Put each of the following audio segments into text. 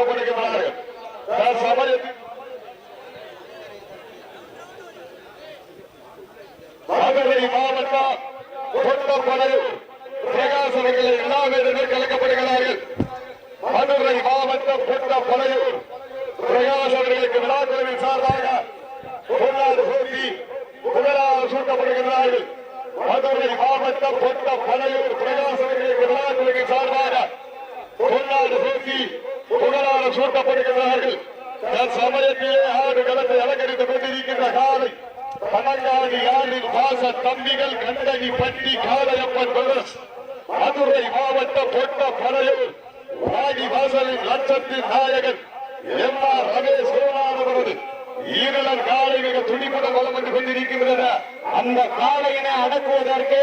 புகழாறு சூட்டப்படுகிறார்கள் தற்சமயத்தில் மதுரை மாவட்டம் எல்லா வீரர்கள் கலக்கப்படுகிறார்கள் மதுரை மாவட்டம் கொட்டப்படையூர் பிரகாசனர்களுக்கு விழாக்குழுவின் சார்பாக பொன்னாடு போட்டி சூட்டப்படுகிறார்கள் மதுரை மாவட்டம் கொட்டப்படையூர் பிரகாசனர்களுக்கு விழாக்குழுவின் சார்பாக பொன்னாடு போட்டி புகழால் சமயத்திலே ஆடு களத்தை அலங்கரித்துக் கொண்டிருக்கின்ற காலை பனங்காடி யாழில் வாச தம்பிகள் கண்டனி பட்டி காளையப்பன் பிரதர்ஸ் மதுரை மாவட்டம் பொட்ட பனையூர் வாடி வாசலின் லட்சத்தின் நாயகன் எம் ஆர் ரமேஷ் கோனார் அவரது ஈரலன் காலை மிக துடிப்புடன் வளம் வந்து கொண்டிருக்கின்றன. அந்த அடக்குவதற்கு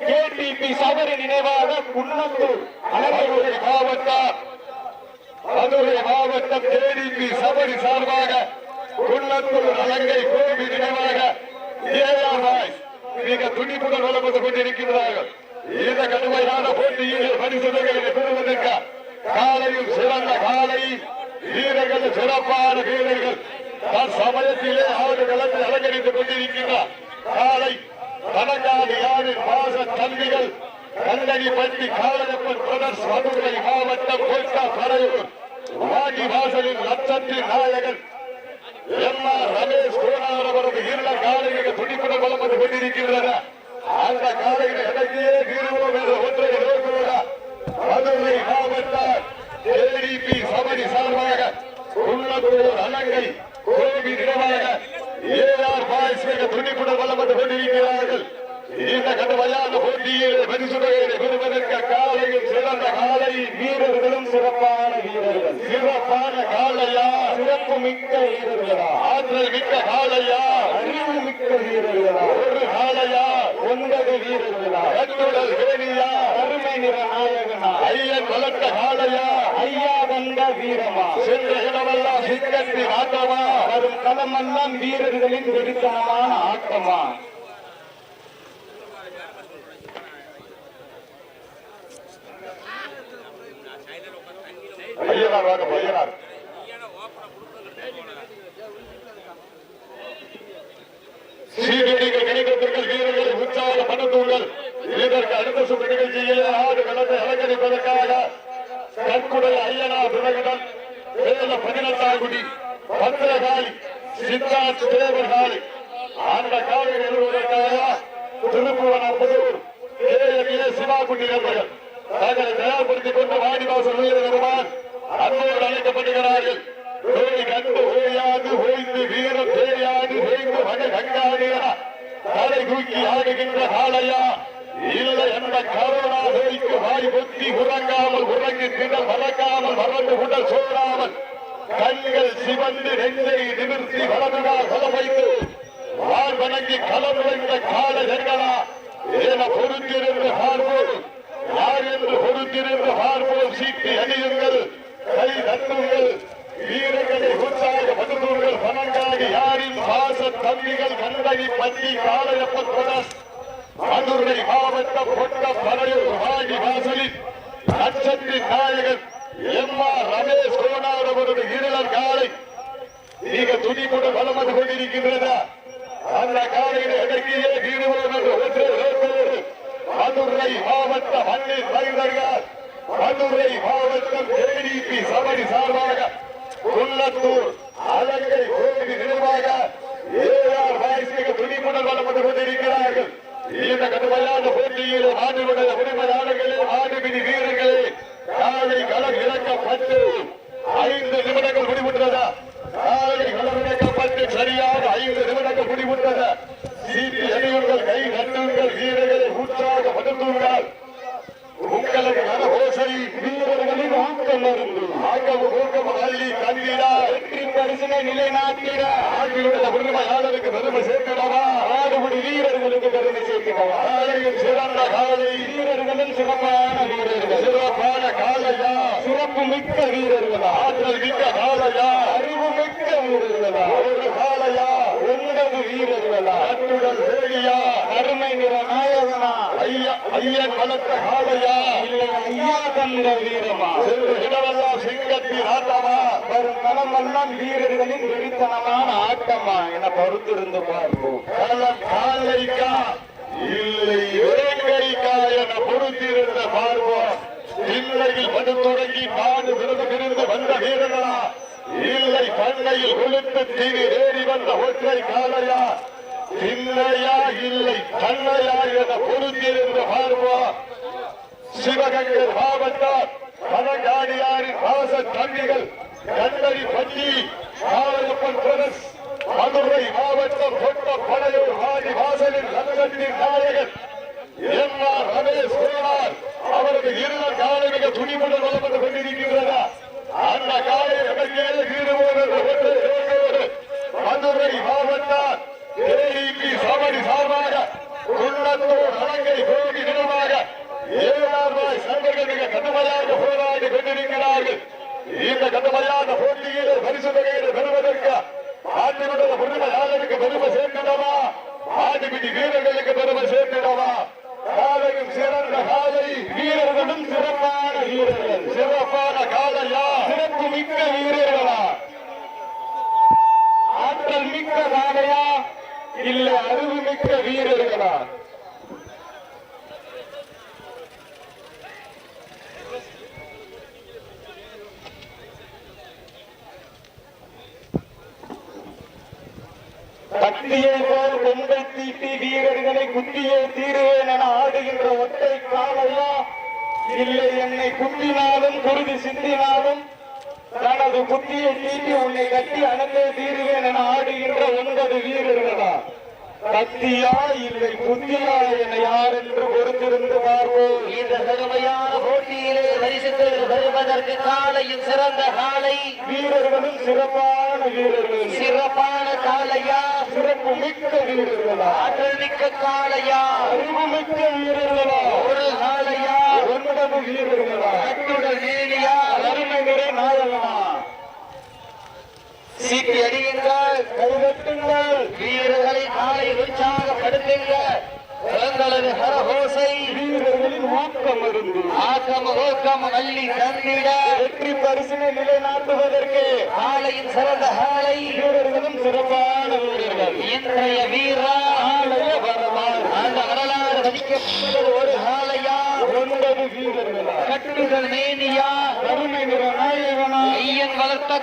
கேடிபி சபரி நினைவாக குன்னத்தூர் மதுரை மாவட்டம் மதுரை மாவட்டம் கேடிபி சபரி சார்பாக குள்ளத்தூர் அலங்கை கோவில் நினைவாக மிக துணிப்புடன் வளர்ந்து கொண்டிருக்கின்றார்கள். இந்த கடுமையான போட்டியில் பரிசுகளை பெறுவதற்கு காலையில் சிறந்த காலை வீரர்கள் சிறப்பான வீரர்கள் தற்சமயத்திலே ஆறு களத்தை அலங்கரித்துக் கொண்டிருக்கின்றார். காலை தனக்காடு யாரின் பாச தம்பிகள் கண்டனி பட்டி காளையப்பன் மதுரை மாவட்டம் கோட்டா பறையூர் வாடி வாசலின் லட்சத்தின் நாயகன் எம் ஆர் ரமேஷ் கோனார் அவரது இருள காலையில் துடிப்புடன் வளம் வந்து அந்த காலையில் இறங்கியே தீர்வோம் என்ற ஒன்றை நோக்குவதா மதுரை மாவட்டம் ஏடிபி சபரி சார்பாக உள்ளத்தூர் அலங்கை கோவி நினைவாக ஏஆர் பாய்ஸ் மிக துடிப்புடன் வளம் வந்து கொண்டிருக்கிறார்கள் இந்த கடுமையான போட்டியில் பரிசுரையை பெறுவதற்கு காலையில் சிறந்த காலை வீரர்களும் சிறப்பான வீரர்கள் சிறப்பான காலையா சிறப்பு மிக்க வீரர்களா ஆற்றல் மிக்க காலையா அறிவு மிக்க வீரர்களா ஒரு காலையா ஒன்பது வீரர்களா? கண்ணுடல் வேணியா? அருமை நிற நாயகனா? ஐயன் வளர்த்த காலையா ஐயா வந்த வீரமா? சென்ற இடமெல்லாம் சிங்கத்தின் ஆட்டமா வரும் களமெல்லாம் வீரர்களின் வெடித்தனமான ஆட்டமா? பையனார் வாங்க பையனார் சீர்கேடுகள் கிடைப்பதற்குள் வீரர்களை உற்சாகப்படுத்துங்கள் இதற்கு அடுத்த சுற்று நிகழ்ச்சியில் ஆடு களத்தை அலங்கரிப்பதற்காக கற்குடை ஐயனா பிறகுடன் வேல பதினெட்டாங்குடி பத்திரகாளி சித்தார்த் தேவர்காளி. அந்த காலையில் எழுதுவதற்காக திருப்புவனம் புதூர் சிவாகுண்டி நண்பர்கள். தங்களை தயார்படுத்திக் கொண்டு வாடிவாசல் உயிர் வருவான் அன்போடு அழைக்கப்படுகிறார்கள். கண்டு ஓயாது ஓய்ந்து வீரம் மக கங்காடிய தலை தூக்கி ஆடுகின்ற காளையா. இல்லை என்ற கரோனா வாய் பொத்தி உறங்காமல் உறங்கி திடல் மறக்காமல் மறந்து உடல் சோறாமல் கண்கள் சிவந்து நெஞ்சை நிமிர்த்தி வளர்ந்தார் கலம் வைத்து வார் வணங்கி கலந்து வைத்த காலகங்களா என பொறுத்திருந்து பார்ப்போம் யார் என்று பொறுத்திருந்து பார்ப்போம் சீட்டி அணியுங்கள் கை தட்டுங்கள் வீரர்களை உற்சாகப்படுத்துங்கள் பணங்காடி யாரின் பாச தம்பிகள் கண்டகி பள்ளி காளையப்பன் பிரதஸ் மதுரை மாவட்ட பொட்ட பறையூர் வாடி வாசலில் லட்சத்தின் நாயகர் எம் ஆர் ரமேஷ் கோனார் அவரது இருளர் காலை மிக துடிப்புடன் வலம் வந்து கொண்டிருக்கின்றன அந்த காலையில் அடக்கியே தீர்வோம் என்று ஒன்று மதுரை மாவட்ட மண்ணில் மைந்தர்கள். மதுரை மாவட்டம் ஏடிபி சபரி சார்பாக உள்ளத்தூர் அலங்கை கோவில் நினைவாக ஏஆர் வாய்ஸ் மிக துடிப்புடன் வலம் வந்து கொண்டிருக்கிறார்கள் இந்த கடுமையான போட்டியில் ஆண்டுகளுடைய உரிமை ஆடுபிடி வீரர்களே காலை களம் இறக்கப்பட்டு ஐந்து நிமிடங்கள் முடிவுற்றதா காலை களம் இறக்கப்பட்டு சரியாக ஐந்து நிமிடங்கள் முடிவுற்றதா சீட்டி அணிவர்கள் கை ஆக்கமும் ஊக்கமும் அள்ளி தந்திட வெற்றி பரிசினை நிலைநாட்டிட ஆட்சியுள்ள உரிமையாளருக்கு பெருமை சேர்த்திடவா ஆடுபடி வீரர்களுக்கு பெருமை சேர்க்கிறவா காலையும் சிறந்த காலை வீரர்களும் சிறப்பான வீரர்கள் சிறப்பான காலையா சிறப்பு மிக்க வீரர்களா ஆற்றல் மிக்க காலையா அறிவு மிக்க வீரர்களா ஒரு காலையா ஒன்பது வீரர்களா அருமை நிற நாயகனா? ஐயா ஐயன் வளர்த்த காலையா ஐயா தந்த வீரமா? ஆட்டமா? வரும் களமெல்லாம் வீரர்களின் வெறித்தனமான ஆட்டமா? என பொறுத்திருந்து பார்ப்போம். களம் காலைக்கா? இல்லை என பொறுத்திருந்த இல்லையில் படு தொடங்கி பாடு விருது பிரிந்து வந்த வீரர்களா? இல்லை பண்ணையில் கொளுத்து தீவிரே அந்த ஒற்றை காலையா இல்லையா இல்லை கண்ணையா என பொறுத்திருந்து பார்வா சிவகங்கை மாவட்டம் பனங்காடியாரின் பாச தம்பிகள் கண்ணடி பள்ளி காவலப்பன் பிரதஸ் மதுரை மாவட்டம் கொட்ட படையூர் வாடி வாசலில் லட்சத்தின் நாயகன் எம் ஆர் ரமேஷ் குமார் அவரது இருந்த காலை மிக துணிப்புடன் வளப்பட்டு கொண்டிருக்கின்றதா அந்த காலை இறங்கியது வீடுவோடு மதுரை மாவட்டம் ஏஇபி சபரி சார்பாக குன்னத்தூர் அலங்கை கோபி நிலமாக ஏழாம் ரூபாய் சங்கர்கள் மிக கடுமையாக போராடி கொண்டிருக்கிறார்கள் இந்த கடுமையான போட்டியிலே பரிசு தொகையிலே பெறுவதற்கு ஆட்டுவிட உரிமையாளருக்கு பெருமை சேர்த்திடவா? ஆட்டுப்பிடி வீரர்களுக்கு பெருமை சேர்த்திடவா? காலையும் சிறந்த காலை வீரர்களும் சிறப்பான வீரர்கள். சிறப்பான காலையா? சிறப்பு மிக்க வீரர்களா? ஆற்றல் மிக்க காலையா? இல்லை அறிவு மிக்க வீரர்களா கத்தியை போல் கொண்டை தீட்டி வீரர்களை குத்தியே தீருவேன் என ஆடுகின்ற காலையா இல்லை என்னை குத்தினாலும் குருதி சிந்தினாலும் தனது குத்தியை தீட்டி உன்னை கட்டி அனந்தே தீருவேன் என ஆடுகின்ற ஒன்பது வீரர்களா? கத்தியா இல்லை குத்தியா என யார் என்று பொறுத்திருந்து பார்ப்போம். இந்த கடுமையான போட்டியிலே பரிசுகள் வருவதற்கு காலையும் சிறந்த காலை. வீரர்களும் சிறப்பான வீரர்கள். சிறப்பான காலையா? சிறப்பு மிக்க வீரர்களா? ஆற்றல் மிக்க காலையா? அறிவு மிக்க வீரர்களா ஒரு காலையா ஒன்பது வீரர்களா கட்டுடல் நீலியா அருமை நிறை நாயகனா சீட்டி அடியுங்கள் கைதட்டுங்கள் வீரர்களை காலை உற்சாகப்படுத்துங்கள் உங்களது கரகோசை வீரர்களின் ஊக்கம் இருந்து ஆக்கம் ஊக்கம் அள்ளி தந்திட வெற்றி பரிசினை நிலைநாட்டுவதற்கு ஆலையின் சிறந்த ஆலை வீரர்களும் சிறப்பான வீரர்கள் இன்றைய வீரா ஆலய வரலாறு. அந்த வரலாறு பதிக்கப்பட்டது ஒரு ஆலையா. ஒன்பது வீரர்களா? கட்டுடல் மேனியா அருமை நிற நாயகனா ஐயன் வளர்த்த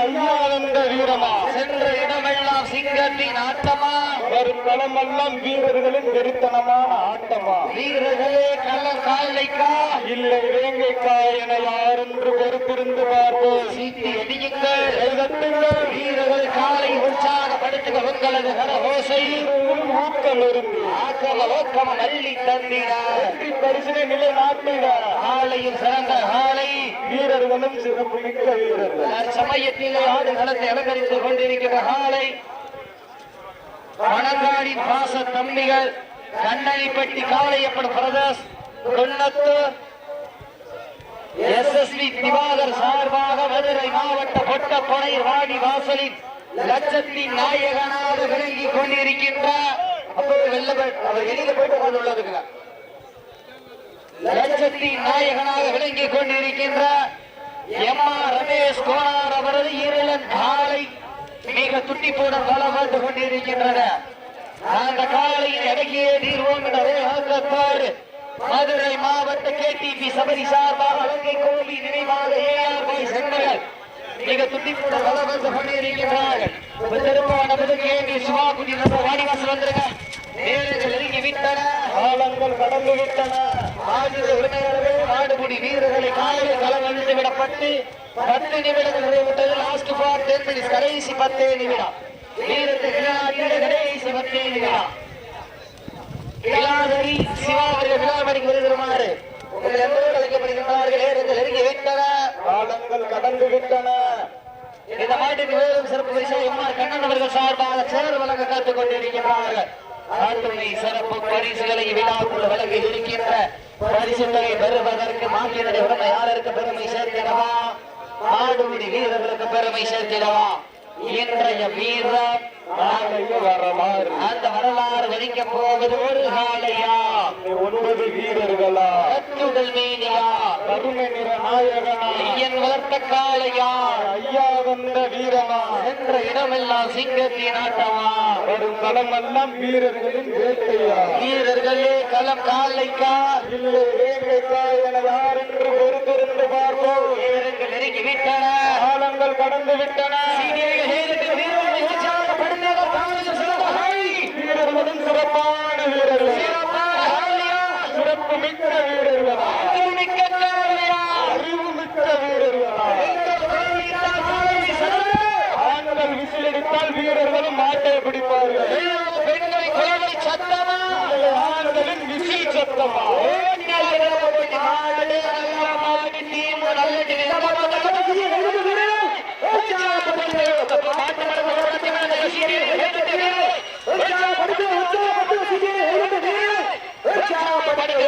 ஐயானந்த வீரமா? சென்ற இடமெல்லாம் சிங்கத்தின் ஆட்டமா வரும் களமெல்லாம் வீரர்களின் வெறித்தனமான ஆட்டமா? வீரர்களே கள்ளம் காலைக்கா இல்லை வேங்கைக்கா என யார் என்று பொறுத்திருந்து பார்ப்போம். சீட்டி அடியுங்கள் வீரர்கள் காலை உற்சாகப்படுத்துக உங்களது கரகோசை ஊக்கம் இருந்து ஆக்கம ஓக்கம அள்ளி தந்திட. வெற்றி பரிசினை நிலைநாட்டிட காலையும் சிறந்த காலை வீரர்களும் சிறப்பு மிக்க வீரர்கள் சமயத்திலே ஆடு களத்தை அலங்கரித்து கொண்டிருக்கிற காலை பணங்காடி பாச தம்பிகள் கண்ணனிப்பட்டி காளையப்படும் பிரதேஷ் கொன்னத்து எஸ்எஸ்வி திவாகர் சார்பாக மதுரை மாவட்ட பொட்டப்பனை ராணி வாசலின் லட்சத்தின் நாயகனாக விளங்கி கொண்டிருக்கின்ற அப்போது வெள்ள அவர் வெளியில போயிட்டு லட்சத்தின் நாயகனாக விளங்கி கொண்டிருக்கின்ற எம் ஆர் ரமேஷ் கோனார் அவரது இருளன் காலை மிக துட்டிப்போட வளம் கொண்டிருக்கின்றன. அந்த காலையில் அடக்கியே தீர்வோம் என்ற ஆக்கத்தோடு மதுரை மாவட்ட கேடிபி சபரி சார்பாக அலங்கை கோவில் நினைவாக ஏஆர் பாய் சென்றனர் மிக துட்டிப்புடன் வளம் வந்து கொண்டிருக்கிறார்கள் திருப்பான புதுக்கேண்டி சிவாகுடி நம்ம வாடிவாசல் வந்துருங்க நேரங்கள் நெருங்கி விட்டன. காலங்கள் கடந்து விட்டன. ஆயுத உரிமையாளர்கள் நாடுபுடி வீரர்களை காலையில் களம் அழித்து விடப்பட்டு பத்து நிமிடங்கள் நிறைவுட்டது லாஸ்ட் ஃபார் டென் மினிட்ஸ் கடைசி பத்தே நிமிடம். வீரத்தை கடைசி பத்தே நிமிடம். விழாதரி சிவா அவர்கள் விழாமணிக்கு வருகிறமாறு உங்கள் எல்லோரும் அழைக்கப்படுகின்றார்கள் ஏறுதல் நெருங்கி விட்டன. காலங்கள் கடந்து விட்டன. இந்த மாட்டுக்கு சிறப்பு பரிசு எம்ஆர் கண்ணன் அவர்கள் சார்பாக சேர் வழங்க காத்துக் கொண்டிருக்கிறார்கள் ஆட்டுமை சிறப்பு பரிசுகளை விழாக்குள் வழங்கி இருக்கின்ற பெறுவதற்கு மாட்டினுடைய உடமை யாருக்கு பெருமை சேர்த்திடவா? மாடுபிடி வீரர்களுக்கு பெருமை சேர்த்திடவா? இன்றைய வீரம் வரலாறு. அந்த வரலாறு வதிக்க போவது ஒரு காலையா ஒன்பது வீரர்களா? கட்டுடல் மீனியா? கருமை நிற நாயகனா? ஐயன் வளர்த்த காளையா? ஐயா வந்த வீரனா? என்ற இடமெல்லாம் சிங்கத்தின் ஆட்டமா வரும் களமெல்லாம் வீரர்களின் வேட்டையா? வீரர்களே களம் காலைக்கா இல்லை வேங்கைக்கா என யார் என்று பொறுத்திருந்து பார்ப்போம். வீரர்கள் நெருங்கி விட்டன. காலங்கள் கடந்து விட்டன. சிறப்பான வீரர்கள். சிறப்பு மிக்க வீரர்களா. காளையா. அறிவு மிக்க வீரர்களா. ஆண்கள் விசிலடித்தால் வீரர்களும் மாட்டை பிடிப்பார்கள். பெண்களை குழவை சத்தமா? ஆண்களின் விசில் சத்தமா?